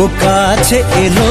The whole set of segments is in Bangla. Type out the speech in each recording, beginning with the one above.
ও কাছে এলো।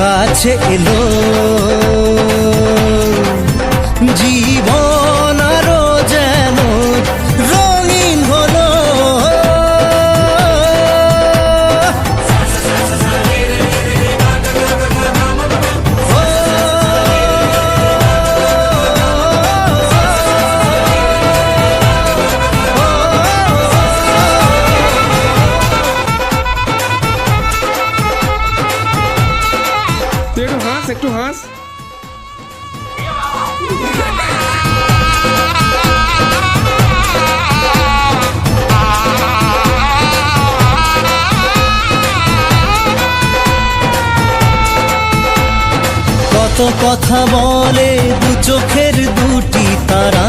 কাছে এলো। হাস, একটু হাস কত কথা বলে দু চোখের দুটি তারা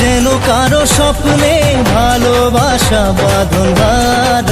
যেন কারও স্বপ্নে ভালোবাসা বাঁধন হারা।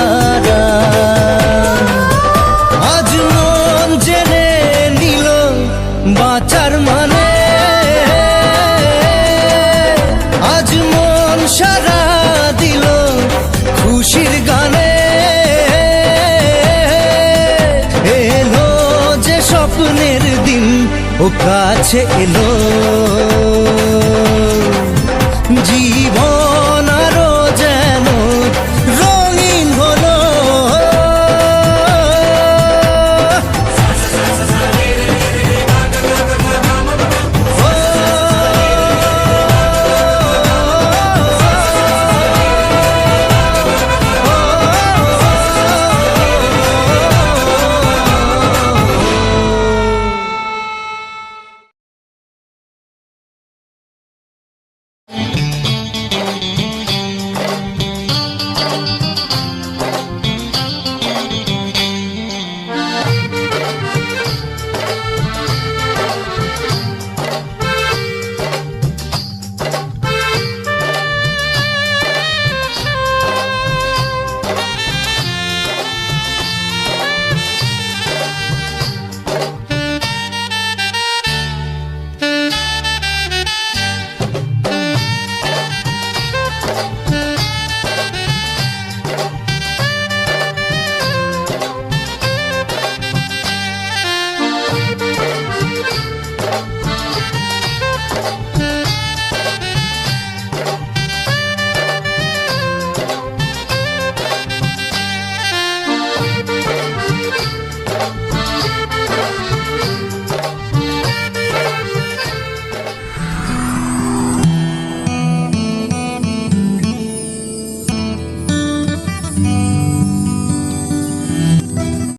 কাছে এলো।